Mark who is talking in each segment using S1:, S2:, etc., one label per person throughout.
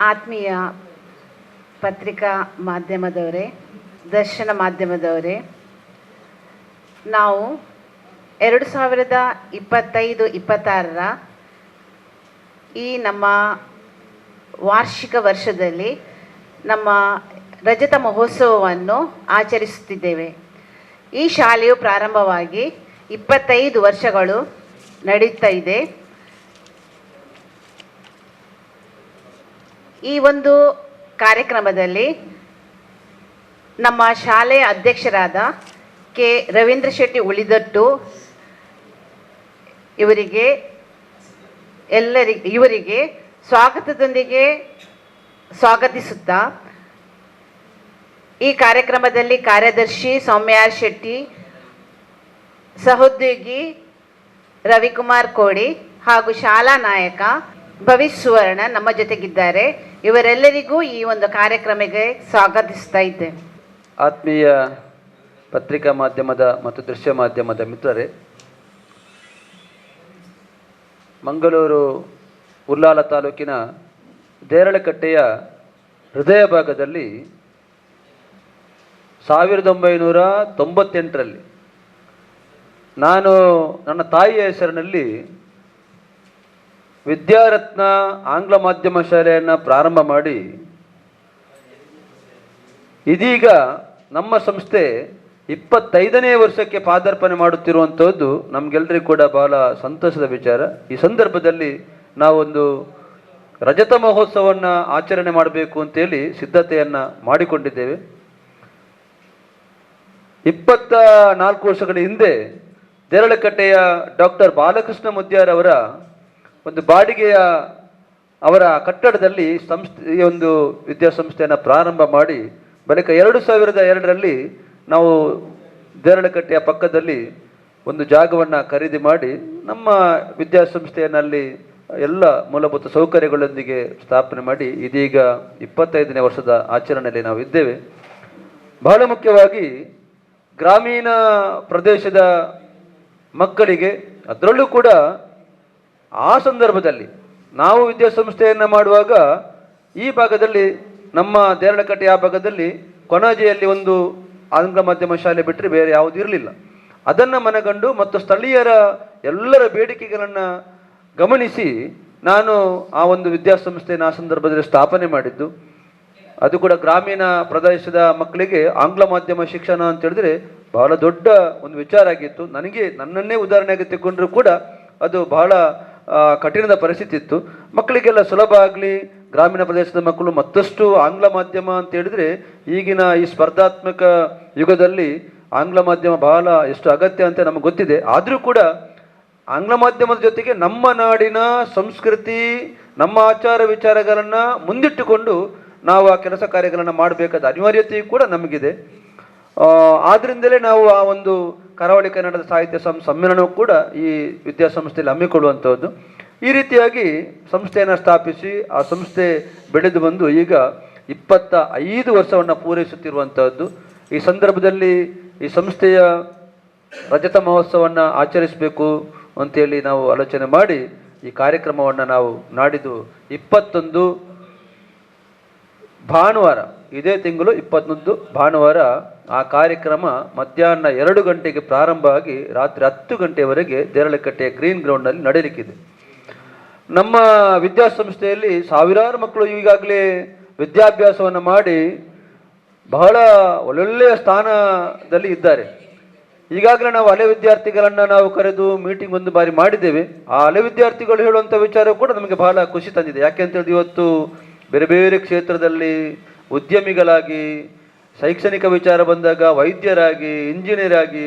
S1: ಆತ್ಮೀಯ ಪತ್ರಿಕಾ ಮಾಧ್ಯಮದವರೇ, ದರ್ಶನ ಮಾಧ್ಯಮದವರೇ, ನಾವು ಎರಡು ಸಾವಿರದ ಇಪ್ಪತ್ತೈದು, ಇಪ್ಪತ್ತಾರರ ಈ ನಮ್ಮ ವಾರ್ಷಿಕ ವರ್ಷದಲ್ಲಿ ನಮ್ಮ ರಜತ ಮಹೋತ್ಸವವನ್ನು ಆಚರಿಸುತ್ತಿದ್ದೇವೆ. ಈ ಶಾಲೆಯು ಪ್ರಾರಂಭವಾಗಿ ಇಪ್ಪತ್ತೈದು ವರ್ಷಗಳು ನಡೀತಾ ಇದೆ. ಈ ಒಂದು ಕಾರ್ಯಕ್ರಮದಲ್ಲಿ ನಮ್ಮ ಶಾಲೆಯ ಅಧ್ಯಕ್ಷರಾದ ಕೆ ರವೀಂದ್ರ ಶೆಟ್ಟಿ ಉಳಿದಟ್ಟು ಇವರಿಗೆ ಎಲ್ಲರಿಗೆ ಇವರಿಗೆ ಸ್ವಾಗತದೊಂದಿಗೆ ಸ್ವಾಗತಿಸುತ್ತಾ ಈ ಕಾರ್ಯಕ್ರಮದಲ್ಲಿ ಕಾರ್ಯದರ್ಶಿ ಸೌಮ್ಯಾರ್ ಶೆಟ್ಟಿ, ಸಹೋದ್ಯೋಗಿ ರವಿಕುಮಾರ್ ಕೋಡಿ ಹಾಗೂ ಶಾಲಾ ನಾಯಕ ಭವಿಷ್ ಸುವರ್ಣ ನಮ್ಮ ಜೊತೆಗಿದ್ದಾರೆ. ಇವರೆಲ್ಲರಿಗೂ ಈ ಒಂದು ಕಾರ್ಯಕ್ರಮಕ್ಕೆ ಸ್ವಾಗತಿಸ್ತಾ ಇದ್ದೆ
S2: ಆತ್ಮೀಯ ಪತ್ರಿಕಾ ಮಾಧ್ಯಮದ ಮತ್ತು ದೃಶ್ಯ ಮಾಧ್ಯಮದ ಮಿತ್ರರೇ, ಮಂಗಳೂರು ಉಲ್ಲಾಲ ತಾಲೂಕಿನ ದೇರಳಕಟ್ಟೆಯ ಹೃದಯ ಭಾಗದಲ್ಲಿ ಸಾವಿರದ ಒಂಬೈನೂರ ತೊಂಬತ್ತೆಂಟರಲ್ಲಿ ನಾನು ನನ್ನ ತಾಯಿಯ ಹೆಸರಿನಲ್ಲಿ ವಿದ್ಯಾರತ್ನ ಆಂಗ್ಲ ಮಾಧ್ಯಮ ಶಾಲೆಯನ್ನು ಪ್ರಾರಂಭ ಮಾಡಿ ಇದೀಗ ನಮ್ಮ ಸಂಸ್ಥೆ ಇಪ್ಪತ್ತೈದನೇ ವರ್ಷಕ್ಕೆ ಪಾದಾರ್ಪಣೆ ಮಾಡುತ್ತಿರುವಂಥದ್ದು ನಮಗೆಲ್ಲರಿಗೂ ಕೂಡ ಬಹಳ ಸಂತಸದ ವಿಚಾರ. ಈ ಸಂದರ್ಭದಲ್ಲಿ ನಾವೊಂದು ರಜತ ಮಹೋತ್ಸವವನ್ನು ಆಚರಣೆ ಮಾಡಬೇಕು ಅಂತೇಳಿ ಸಿದ್ಧತೆಯನ್ನು ಮಾಡಿಕೊಂಡಿದ್ದೇವೆ. ಇಪ್ಪತ್ತ ನಾಲ್ಕು ವರ್ಷಗಳ ಹಿಂದೆ ದೇರಳಕಟ್ಟೆಯ ಡಾಕ್ಟರ್ ಬಾಲಕೃಷ್ಣ ಮುದ್ಯಾರವರ ಒಂದು ಬಾಡಿಗೆಯ ಅವರ ಕಟ್ಟಡದಲ್ಲಿ ಸಂಸ್ಥೆ, ಈ ಒಂದು ವಿದ್ಯಾಸಂಸ್ಥೆಯನ್ನು ಪ್ರಾರಂಭ ಮಾಡಿ, ಬಳಿಕ ಎರಡು ಸಾವಿರದ ಎರಡರಲ್ಲಿ ನಾವು ದೇರಳಕಟ್ಟೆಯ ಪಕ್ಕದಲ್ಲಿ ಒಂದು ಜಾಗವನ್ನು ಖರೀದಿ ಮಾಡಿ, ನಮ್ಮ ವಿದ್ಯಾಸಂಸ್ಥೆಯಲ್ಲಿ ಎಲ್ಲ ಮೂಲಭೂತ ಸೌಕರ್ಯಗಳೊಂದಿಗೆ ಸ್ಥಾಪನೆ ಮಾಡಿ, ಇದೀಗ ಇಪ್ಪತ್ತೈದನೇ ವರ್ಷದ ಆಚರಣೆಯಲ್ಲಿ ನಾವು ಇದ್ದೇವೆ. ಬಹಳ ಮುಖ್ಯವಾಗಿ ಗ್ರಾಮೀಣ ಪ್ರದೇಶದ ಮಕ್ಕಳಿಗೆ, ಅದರಲ್ಲೂ ಕೂಡ ಆ ಸಂದರ್ಭದಲ್ಲಿ ನಾವು ವಿದ್ಯಾಸಂಸ್ಥೆಯನ್ನು ಮಾಡುವಾಗ ಈ ಭಾಗದಲ್ಲಿ, ನಮ್ಮ ದೇರಳಕಟ್ಟೆ ಆ ಭಾಗದಲ್ಲಿ ಕೊಣಾಜೆಯಲ್ಲಿ ಒಂದು ಆಂಗ್ಲ ಮಾಧ್ಯಮ ಶಾಲೆ ಬಿಟ್ಟರೆ ಬೇರೆ ಯಾವುದೂ ಇರಲಿಲ್ಲ. ಅದನ್ನು ಮನಗಂಡು ಮತ್ತು ಸ್ಥಳೀಯರ ಎಲ್ಲರ ಬೇಡಿಕೆಗಳನ್ನು ಗಮನಿಸಿ ನಾನು ಆ ಒಂದು ವಿದ್ಯಾಸಂಸ್ಥೆಯನ್ನು ಆ ಸಂದರ್ಭದಲ್ಲಿ ಸ್ಥಾಪನೆ ಮಾಡಿದ್ದು. ಅದು ಕೂಡ ಗ್ರಾಮೀಣ ಪ್ರದೇಶದ ಮಕ್ಕಳಿಗೆ ಆಂಗ್ಲ ಮಾಧ್ಯಮ ಶಿಕ್ಷಣ ಅಂತ ಹೇಳಿದ್ರೆ ಬಹಳ ದೊಡ್ಡ ಒಂದು ವಿಚಾರ ಆಗಿತ್ತು. ನನಗೆ ನನ್ನನ್ನೇ ಉದಾಹರಣೆಯಾಗಿ ತೆಗೆಕೊಂಡ್ರೂ ಕೂಡ ಅದು ಬಹಳ ಕಠಿಣದ ಪರಿಸ್ಥಿತಿ ಇತ್ತು ಮಕ್ಕಳಿಗೆಲ್ಲ ಸುಲಭ ಆಗಲಿ, ಗ್ರಾಮೀಣ ಪ್ರದೇಶದ ಮಕ್ಕಳು ಮತ್ತಷ್ಟು ಆಂಗ್ಲ ಮಾಧ್ಯಮ ಅಂತ ಹೇಳಿದ್ರೆ ಈಗಿನ ಈ ಸ್ಪರ್ಧಾತ್ಮಕ ಯುಗದಲ್ಲಿ ಆಂಗ್ಲ ಮಾಧ್ಯಮ ಬಹಳ ಎಷ್ಟು ಅಗತ್ಯ ಅಂತ ನಮಗೆ ಗೊತ್ತಿದೆ. ಆದರೂ ಕೂಡ ಆಂಗ್ಲ ಮಾಧ್ಯಮದ ಜೊತೆಗೆ ನಮ್ಮ ನಾಡಿನ ಸಂಸ್ಕೃತಿ, ನಮ್ಮ ಆಚಾರ ವಿಚಾರಗಳನ್ನು ಮುಂದಿಟ್ಟುಕೊಂಡು ನಾವು ಆ ಕೆಲಸ ಕಾರ್ಯಗಳನ್ನು ಮಾಡಬೇಕಾದ ಅನಿವಾರ್ಯತೆಯೂ ಕೂಡ ನಮಗಿದೆ. ಆದ್ದರಿಂದಲೇ ನಾವು ಆ ಒಂದು ಕರಾವಳಿ ಕನ್ನಡದ ಸಾಹಿತ್ಯ ಸಂ ಸಮ್ಮೇಳನವೂ ಕೂಡ ಈ ವಿದ್ಯಾಸಂಸ್ಥೆಯಲ್ಲಿ ಹಮ್ಮಿಕೊಳ್ಳುವಂಥದ್ದು. ಈ ರೀತಿಯಾಗಿ ಸಂಸ್ಥೆಯನ್ನು ಸ್ಥಾಪಿಸಿ, ಆ ಸಂಸ್ಥೆ ಬೆಳೆದು ಬಂದು ಈಗ ಇಪ್ಪತ್ತ ಐದು ವರ್ಷವನ್ನು ಪೂರೈಸುತ್ತಿರುವಂಥದ್ದು. ಈ ಸಂದರ್ಭದಲ್ಲಿ ಈ ಸಂಸ್ಥೆಯ ರಜತ ಮಹೋತ್ಸವವನ್ನು ಆಚರಿಸಬೇಕು ಅಂತೇಳಿ ನಾವು ಆಲೋಚನೆ ಮಾಡಿ ಈ ಕಾರ್ಯಕ್ರಮವನ್ನು ನಾವು ನಾಡಿದ್ದು ಇಪ್ಪತ್ತೊಂದು ಭಾನುವಾರ, ಇದೇ ತಿಂಗಳು ಇಪ್ಪತ್ತೊಂದು ಭಾನುವಾರ ಆ ಕಾರ್ಯಕ್ರಮ ಮಧ್ಯಾಹ್ನ ಎರಡು ಗಂಟೆಗೆ ಪ್ರಾರಂಭ ಆಗಿ ರಾತ್ರಿ ಹತ್ತು ಗಂಟೆವರೆಗೆ ದೇರಳಕಟ್ಟೆಯ ಗ್ರೀನ್ ಗ್ರೌಂಡ್ನಲ್ಲಿ ನಡೆಯಲಿಕ್ಕಿದೆ ನಮ್ಮ ವಿದ್ಯಾಸಂಸ್ಥೆಯಲ್ಲಿ ಸಾವಿರಾರು ಮಕ್ಕಳು ಈಗಾಗಲೇ ವಿದ್ಯಾಭ್ಯಾಸವನ್ನು ಮಾಡಿ ಬಹಳ ಒಳ್ಳೊಳ್ಳೆಯ ಸ್ಥಾನದಲ್ಲಿ ಇದ್ದಾರೆ. ಈಗಾಗಲೇ ನಾವು ಹಳೆ ವಿದ್ಯಾರ್ಥಿಗಳನ್ನು ನಾವು ಕರೆದು ಮೀಟಿಂಗ್ ಒಂದು ಬಾರಿ ಮಾಡಿದ್ದೇವೆ. ಆ ಹಳೆ ವಿದ್ಯಾರ್ಥಿಗಳು ಹೇಳುವಂಥ ವಿಚಾರ ಕೂಡ ನಮಗೆ ಬಹಳ ಖುಷಿ ತಂದಿದೆ. ಯಾಕೆ ಅಂತ ಹೇಳಿದ್ರೆ ಇವತ್ತು ಬೇರೆ ಬೇರೆ ಕ್ಷೇತ್ರದಲ್ಲಿ ಉದ್ಯಮಿಗಳಾಗಿ, ಶೈಕ್ಷಣಿಕ ವಿಚಾರ ಬಂದಾಗ ವೈದ್ಯರಾಗಿ ಇಂಜಿನಿಯರ್ ಆಗಿ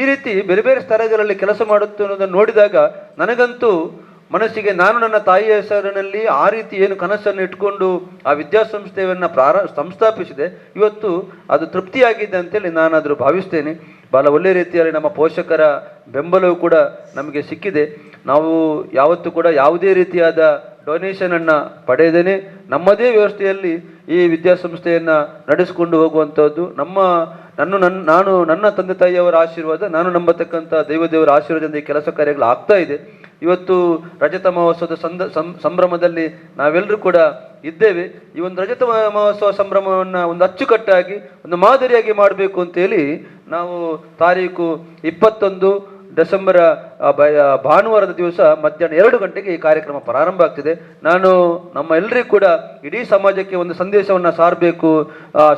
S2: ಈ ರೀತಿ ಬೇರೆ ಬೇರೆ ಸ್ಥಳಗಳಲ್ಲಿ ಕೆಲಸ ಮಾಡುತ್ತಿರುವುದನ್ನು ನೋಡಿದಾಗ ನನಗಂತೂ ಮನಸ್ಸಿಗೆ, ನಾನು ನನ್ನ ತಾಯಿಯ ಹೆಸರಿನಲ್ಲಿ ಆ ರೀತಿ ಏನು ಕನಸನ್ನು ಇಟ್ಕೊಂಡು ಆ ವಿದ್ಯಾಸಂಸ್ಥೆಯನ್ನು ಪ್ರಾರ, ಸಂಸ್ಥಾಪಿಸಿದೆ. ಇವತ್ತು ಅದು ತೃಪ್ತಿಯಾಗಿದೆ ಅಂತೇಳಿ ನಾನಾದರೂ ಭಾವಿಸ್ತೇನೆ. ಬಹಳ ಒಳ್ಳೆಯ ರೀತಿಯಲ್ಲಿ ನಮ್ಮ ಪೋಷಕರ ಬೆಂಬಲವೂ ಕೂಡ ನಮಗೆ ಸಿಕ್ಕಿದೆ. ನಾವು ಯಾವತ್ತೂ ಕೂಡ ಯಾವುದೇ ರೀತಿಯಾದ ಡೊನೇಷನನ್ನು ಪಡೆಯದೇನೆ ನಮ್ಮದೇ ವ್ಯವಸ್ಥೆಯಲ್ಲಿ ಈ ವಿದ್ಯಾಸಂಸ್ಥೆಯನ್ನು ನಡೆಸಿಕೊಂಡು ಹೋಗುವಂಥದ್ದು ನಮ್ಮ, ನನ್ನ ನನ್ನ, ನಾನು ನನ್ನ ತಂದೆ ತಾಯಿಯವರ ಆಶೀರ್ವಾದ, ನಾನು ನಂಬತಕ್ಕಂಥ ದೈವದೇವರ ಆಶೀರ್ವಾದದಿಂದ ಈ ಕೆಲಸ ಕಾರ್ಯಗಳು ಆಗ್ತಾ ಇದೆ. ಇವತ್ತು ರಜತ ಮಹೋತ್ಸವದ ಸಂದ ಸಂಭ್ರಮದಲ್ಲಿ ನಾವೆಲ್ಲರೂ ಕೂಡ ಇದ್ದೇವೆ. ಈ ಒಂದು ರಜತ ಮಹೋತ್ಸವ ಸಂಭ್ರಮವನ್ನು ಒಂದು ಅಚ್ಚುಕಟ್ಟಾಗಿ, ಒಂದು ಮಾದರಿಯಾಗಿ ಮಾಡಬೇಕು ಅಂತೇಳಿ ನಾವು ತಾರೀಕು ಇಪ್ಪತ್ತೊಂದು ಡಿಸೆಂಬರ್ ಭಾನುವಾರದ ದಿವಸ ಮಧ್ಯಾಹ್ನ ಎರಡು ಗಂಟೆಗೆ ಈ ಕಾರ್ಯಕ್ರಮ ಪ್ರಾರಂಭ ಆಗ್ತಿದೆ. ನಾನು ನಮ್ಮ ಎಲ್ಲರಿಗೂ ಕೂಡ ಇಡೀ ಸಮಾಜಕ್ಕೆ ಒಂದು ಸಂದೇಶವನ್ನು ಸಾರಬೇಕು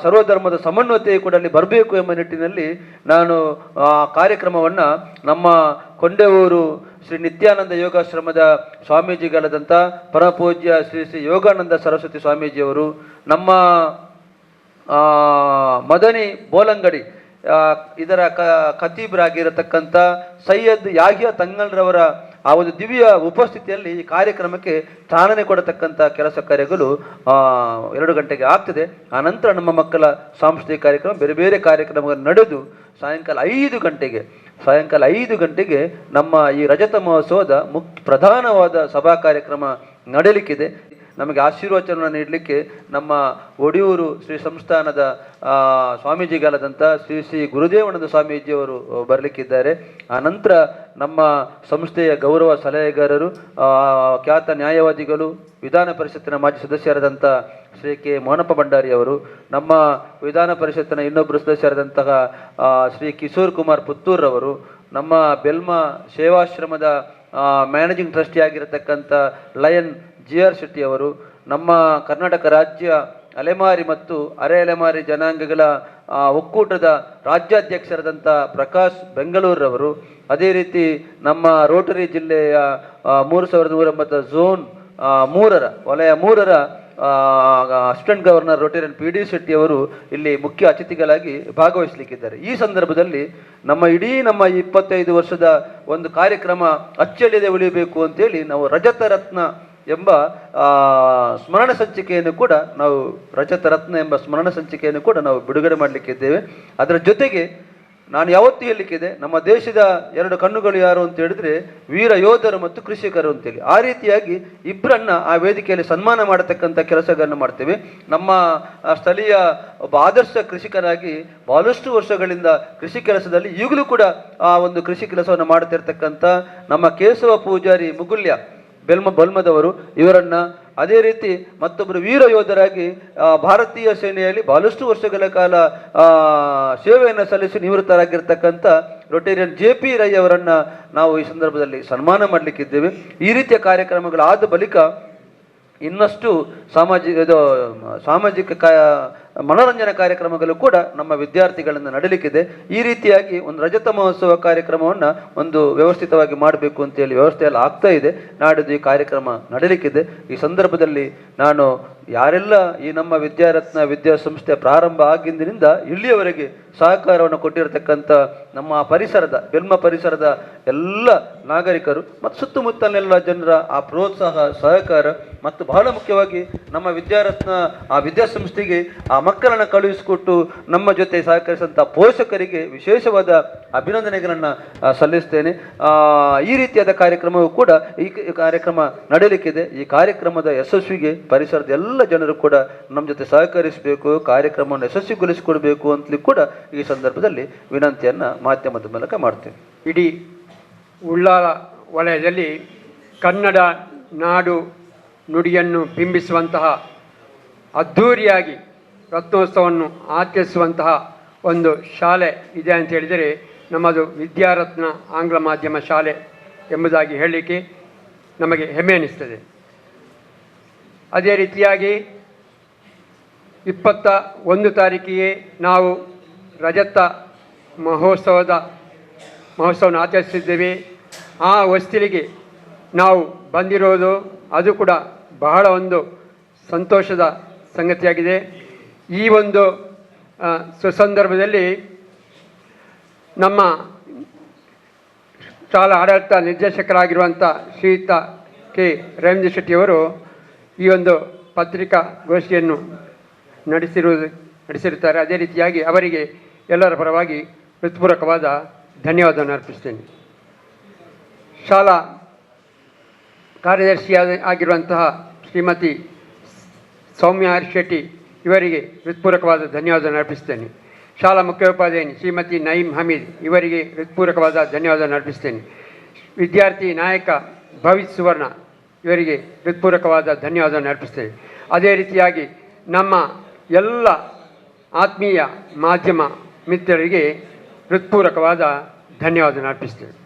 S2: ಸರ್ವಧರ್ಮದ ಸಮನ್ವಯತೆ ಕೂಡ ಅಲ್ಲಿ ಬರಬೇಕು ಎಂಬ ನಿಟ್ಟಿನಲ್ಲಿ ನಾನು, ಆ, ಕಾರ್ಯಕ್ರಮವನ್ನು ನಮ್ಮ ಕೊಂಡೆಯೂರು ಶ್ರೀ ನಿತ್ಯಾನಂದ ಯೋಗಾಶ್ರಮದ ಸ್ವಾಮೀಜಿಗಳಾದಂಥ ಪರಪೂಜ್ಯ ಶ್ರೀ ಶ್ರೀ ಯೋಗಾನಂದ ಸರಸ್ವತಿ ಸ್ವಾಮೀಜಿಯವರು, ನಮ್ಮ ಮದನಿ ಬೋಲಂಗಡಿ ಇದರ ಕ, ಖತೀಬ್ರಾಗಿರತಕ್ಕಂಥ ಸೈಯದ್ ಯಾಹಿಯ ತಂಗಲ್ರವರ ಆ ಒಂದು ದಿವ್ಯ ಉಪಸ್ಥಿತಿಯಲ್ಲಿ ಈ ಕಾರ್ಯಕ್ರಮಕ್ಕೆ ಚಾಲನೆ ಕೊಡತಕ್ಕಂಥ ಕೆಲಸ ಕಾರ್ಯಗಳು ಎರಡು ಗಂಟೆಗೆ ಆಗ್ತದೆ. ಆ ನಂತರ ನಮ್ಮ ಮಕ್ಕಳ ಸಾಂಸ್ಕೃತಿಕ ಕಾರ್ಯಕ್ರಮ, ಬೇರೆ ಬೇರೆ ಕಾರ್ಯಕ್ರಮಗಳು ನಡೆದು ಸಾಯಂಕಾಲ ಐದು ಗಂಟೆಗೆ, ಸಾಯಂಕಾಲ ಐದು ಗಂಟೆಗೆ ನಮ್ಮ ಈ ರಜತ ಮಹೋತ್ಸವದ ಮುಖ್ಯ ಪ್ರಧಾನವಾದ ಸಭಾ ಕಾರ್ಯಕ್ರಮ ನಡೆಯಲಿಕ್ಕಿದೆ ನಮಗೆ ಆಶೀರ್ವಚನ ನೀಡಲಿಕ್ಕೆ ನಮ್ಮ ಒಡಿಯೂರು ಶ್ರೀ ಸಂಸ್ಥಾನದ ಸ್ವಾಮೀಜಿಗಾಲದಂಥ ಶ್ರೀ ಶ್ರೀ ಗುರುದೇವಾನಂದ ಸ್ವಾಮೀಜಿಯವರು ಬರಲಿಕ್ಕಿದ್ದಾರೆ. ಆ ನಂತರ ನಮ್ಮ ಸಂಸ್ಥೆಯ ಗೌರವ ಸಲಹೆಗಾರರು ಖ್ಯಾತ ನ್ಯಾಯವಾದಿಗಳು, ವಿಧಾನ ಪರಿಷತ್ತಿನ ಮಾಜಿ ಸದಸ್ಯರಾದಂಥ ಶ್ರೀ ಕೆ. ಮೋನಪ್ಪ ಭಂಡಾರಿ ಅವರು, ನಮ್ಮ ವಿಧಾನ ಪರಿಷತ್ತಿನ ಇನ್ನೊಬ್ಬರು ಸದಸ್ಯರಾದಂತಹ ಶ್ರೀ ಕಿಶೋರ್ ಕುಮಾರ್ ಪುತ್ತೂರ್ರವರು ನಮ್ಮ ಬೆಲ್ಮ ಸೇವಾಶ್ರಮದ ಮ್ಯಾನೇಜಿಂಗ್ ಟ್ರಸ್ಟಿ ಆಗಿರತಕ್ಕಂಥ ಲಯನ್ ಜಿ ಆರ್ ಶೆಟ್ಟಿ ಅವರು, ನಮ್ಮ ಕರ್ನಾಟಕ ರಾಜ್ಯ ಅಲೆಮಾರಿ ಮತ್ತು ಅರೆ ಅಲೆಮಾರಿ ಜನಾಂಗಗಳ ಒಕ್ಕೂಟದ ರಾಜ್ಯಾಧ್ಯಕ್ಷರಾದಂಥ ಪ್ರಕಾಶ್ ಬೆಂಗಳೂರವರು, ಅದೇ ರೀತಿ ನಮ್ಮ ರೋಟರಿ ಜಿಲ್ಲೆಯ ಮೂರು ಸಾವಿರದ ನೂರ ಎಂಬತ್ತ ಝೋನ್ ಮೂರರ, ವಲಯ ಮೂರರ assistant governor Rotarian P D Shetty ಅವರು ಇಲ್ಲಿ ಮುಖ್ಯ ಅತಿಥಿಗಳಾಗಿ ಭಾಗವಹಿಸಲಿಕ್ಕಿದ್ದಾರೆ. ಈ ಸಂದರ್ಭದಲ್ಲಿ ನಮ್ಮ ಇಡೀ ನಮ್ಮ ಇಪ್ಪತ್ತೈದು ವರ್ಷದ ಒಂದು ಕಾರ್ಯಕ್ರಮ ಅಚ್ಚಳಿಯದೆ ಉಳಿಯಬೇಕು ಅಂತೇಳಿ ನಾವು ರಜತ ರತ್ನ ಎಂಬ ಸ್ಮರಣ ಸಂಚಿಕೆಯನ್ನು ಕೂಡ ನಾವು ರಚತ ರತ್ನ ಎಂಬ ಸ್ಮರಣ ಸಂಚಿಕೆಯನ್ನು ಕೂಡ ನಾವು ಬಿಡುಗಡೆ ಮಾಡಲಿಕ್ಕಿದ್ದೇವೆ ಅದರ ಜೊತೆಗೆ ನಾನು ಯಾವತ್ತೂ ಹೇಳಲಿಕ್ಕಿದೆ ನಮ್ಮ ದೇಶದ ಎರಡು ಕಣ್ಣುಗಳು ಯಾರು ಅಂತ ಹೇಳಿದ್ರೆ ವೀರ ಯೋಧರು ಮತ್ತು ಕೃಷಿಕರು ಅಂತೇಳಿ. ಆ ರೀತಿಯಾಗಿ ಇಬ್ಬರನ್ನ ಆ ವೇದಿಕೆಯಲ್ಲಿ ಸನ್ಮಾನ ಮಾಡತಕ್ಕಂಥ ಕೆಲಸಗಳನ್ನು ಮಾಡ್ತೇವೆ. ನಮ್ಮ ಸ್ಥಳೀಯ ಒಬ್ಬ ಆದರ್ಶ ಕೃಷಿಕರಾಗಿ ಬಹಳಷ್ಟು ವರ್ಷಗಳಿಂದ ಕೃಷಿ ಕೆಲಸದಲ್ಲಿ ಈಗಲೂ ಕೂಡ ಆ ಒಂದು ಕೃಷಿ ಕೆಲಸವನ್ನು ಮಾಡ್ತಿರ್ತಕ್ಕಂಥ ನಮ್ಮ ಕೇಶವ ಪೂಜಾರಿ ಮುಗುಲ್ಯ ಬೆಲ್ಮ ಬಲ್ಮದವರು ಇವರನ್ನ ಅದೇ ರೀತಿ ಮತ್ತೊಬ್ಬರು ವೀರ ಯೋಧರಾಗಿ ಭಾರತೀಯ ಸೇನೆಯಲ್ಲಿ ಬಹಳಷ್ಟು ವರ್ಷಗಳ ಕಾಲ ಸೇವೆಯನ್ನು ಸಲ್ಲಿಸಿ ನಿವೃತ್ತರಾಗಿರ್ತಕ್ಕಂಥ ರೊಟೇರಿಯನ್ ಜೆ ಪಿ ರೈ ಅವರನ್ನ ನಾವು ಈ ಸಂದರ್ಭದಲ್ಲಿ ಸನ್ಮಾನ ಮಾಡಲಿಕ್ಕಿದ್ದೇವೆ. ಈ ರೀತಿಯ ಕಾರ್ಯಕ್ರಮಗಳಾದ ಬಳಿಕ ಇನ್ನಷ್ಟು ಸಾಮಾಜಿಕ, ಇದು, ಸಾಮಾಜಿಕ ಮನೋರಂಜನಾ ಕಾರ್ಯಕ್ರಮಗಳು ಕೂಡ ನಮ್ಮ ವಿದ್ಯಾರ್ಥಿಗಳನ್ನು ನಡೀಲಿಕ್ಕಿದೆ. ಈ ರೀತಿಯಾಗಿ ಒಂದು ರಜತ ಮಹೋತ್ಸವ ಕಾರ್ಯಕ್ರಮವನ್ನು ಒಂದು ವ್ಯವಸ್ಥಿತವಾಗಿ ಮಾಡಬೇಕು ಅಂತೇಳಿ ವ್ಯವಸ್ಥೆ ಎಲ್ಲ ಆಗ್ತಾ ಇದೆ. ನಾಡಿದ್ದು ಈ ಕಾರ್ಯಕ್ರಮ ನಡೀಲಿಕ್ಕಿದೆ. ಈ ಸಂದರ್ಭದಲ್ಲಿ ನಾನು ಯಾರೆಲ್ಲ ಈ ನಮ್ಮ ವಿದ್ಯಾರತ್ನ ವಿದ್ಯಾಸಂಸ್ಥೆ ಪ್ರಾರಂಭ ಆಗಿಂದಿನಿಂದ ಇಲ್ಲಿಯವರೆಗೆ ಸಹಕಾರವನ್ನು ಕೊಟ್ಟಿರತಕ್ಕಂಥ ನಮ್ಮ ಪರಿಸರದ, ಬೆಲ್ಮ ಪರಿಸರದ ಎಲ್ಲ ನಾಗರಿಕರು ಮತ್ತು ಸುತ್ತಮುತ್ತಲೆಲ್ಲ ಜನರ ಆ ಪ್ರೋತ್ಸಾಹ, ಸಹಕಾರ ಮತ್ತು ಬಹಳ ಮುಖ್ಯವಾಗಿ ನಮ್ಮ ವಿದ್ಯಾರತ್ನ, ಆ ವಿದ್ಯಾಸಂಸ್ಥೆಗೆ ಆ ಮಕ್ಕಳನ್ನು ಕಳುಹಿಸಿಕೊಟ್ಟು ನಮ್ಮ ಜೊತೆ ಸಹಕರಿಸಿದಂಥ ಪೋಷಕರಿಗೆ ವಿಶೇಷವಾದ ಅಭಿನಂದನೆಗಳನ್ನು ಸಲ್ಲಿಸ್ತೇನೆ. ಈ ರೀತಿಯಾದ ಕಾರ್ಯಕ್ರಮವು ಕೂಡ ಈ ಕಾರ್ಯಕ್ರಮ ನಡೆಯಲಿಕ್ಕಿದೆ ಈ ಕಾರ್ಯಕ್ರಮದ ಯಶಸ್ವಿಗೆ ಪರಿಸರದ ಎಲ್ಲ ಜನರು ಕೂಡ ನಮ್ಮ ಜೊತೆ ಸಹಕರಿಸಬೇಕು, ಕಾರ್ಯಕ್ರಮವನ್ನು ಯಶಸ್ವಿಗೊಳಿಸಿಕೊಡಬೇಕು ಅಂತಲೂ ಕೂಡ ಈ ಸಂದರ್ಭದಲ್ಲಿ ವಿನಂತಿಯನ್ನು ಮಾಧ್ಯಮದ ಮೂಲಕ ಮಾಡ್ತೇವೆ.
S3: ಇಡೀ ಉಳ್ಳಾಲ ವಲಯದಲ್ಲಿ ಕನ್ನಡ ನಾಡು ನುಡಿಯನ್ನು ಬಿಂಬಿಸುವಂತಹ, ಅದ್ಧೂರಿಯಾಗಿ ರತ್ನೋತ್ಸವವನ್ನು ಆಚರಿಸುವಂತಹ ಒಂದು ಶಾಲೆ ಇದೆ ಅಂತ ಹೇಳಿದರೆ, ನಮ್ಮದು ವಿದ್ಯಾರತ್ನ ಆಂಗ್ಲ ಮಾಧ್ಯಮ ಶಾಲೆ ಎಂಬುದಾಗಿ ಹೇಳಲಿಕ್ಕೆ ನಮಗೆ ಹೆಮ್ಮೆ ಅನಿಸ್ತದೆ ಅದೇ ರೀತಿಯಾಗಿ ಇಪ್ಪತ್ತ ಒಂದು ತಾರೀಕಿಗೆ ನಾವು ರಜತ ಮಹೋತ್ಸವದ ಮಹೋತ್ಸವವನ್ನು ಆಚರಿಸಿದ್ದೇವೆ. ಆ ಹೊಸ್ತಿಲಿಗೆ ನಾವು ಬಂದಿರೋದು ಅದು ಕೂಡ ಬಹಳ ಒಂದು ಸಂತೋಷದ ಸಂಗತಿಯಾಗಿದೆ. ಈ ಒಂದು ಸುಸಂದರ್ಭದಲ್ಲಿ ನಮ್ಮ ಶಾಲಾ ಆಡಳಿತ ನಿರ್ದೇಶಕರಾಗಿರುವಂಥ ಶ್ರೀಯುತ ಕೆ. ರವೀಂದ್ರ ಶೆಟ್ಟಿಯವರು ಈ ಒಂದು ಪತ್ರಿಕಾ ಗೋಷ್ಠಿಯನ್ನು ನಡೆಸಿರುವುದು, ನಡೆಸಿರುತ್ತಾರೆ. ಅದೇ ರೀತಿಯಾಗಿ ಅವರಿಗೆ ಎಲ್ಲರ ಪರವಾಗಿ ಹೃತ್ಪೂರ್ವಕವಾದ ಧನ್ಯವಾದವನ್ನು ಅರ್ಪಿಸ್ತೇನೆ ಶಾಲಾ ಕಾರ್ಯದರ್ಶಿಯಾದ ಆಗಿರುವಂತಹ ಶ್ರೀಮತಿ ಸೌಮ್ಯ ಆರ್ ಶೆಟ್ಟಿ ಇವರಿಗೆ ಹೃತ್ಪೂರ್ವಕವಾದ ಧನ್ಯವಾದವನ್ನು ಅರ್ಪಿಸ್ತೇನೆ ಶಾಲಾ ಮುಖ್ಯೋಪಾಧ್ಯಾಯಿನಿ ಶ್ರೀಮತಿ ನಯೀಂ ಹಮೀದ್ ಇವರಿಗೆ ಹೃತ್ಪೂರ್ವಕವಾದ ಧನ್ಯವಾದವನ್ನು ಅರ್ಪಿಸ್ತೇನೆ ವಿದ್ಯಾರ್ಥಿ ನಾಯಕ ಭವಿತ್ ಸುವರ್ಣ ಇವರಿಗೆ ಹೃತ್ಪೂರ್ವಕವಾದ ಧನ್ಯವಾದವನ್ನು ಅರ್ಪಿಸ್ತೇವೆ. ಅದೇ ರೀತಿಯಾಗಿ ನಮ್ಮ ಎಲ್ಲ ಆತ್ಮೀಯ ಮಾಧ್ಯಮ ಮಿತ್ರರಿಗೆ ಹೃತ್ಪೂರ್ವಕವಾದ ಧನ್ಯವಾದವನ್ನು ಅರ್ಪಿಸ್ತೇವೆ.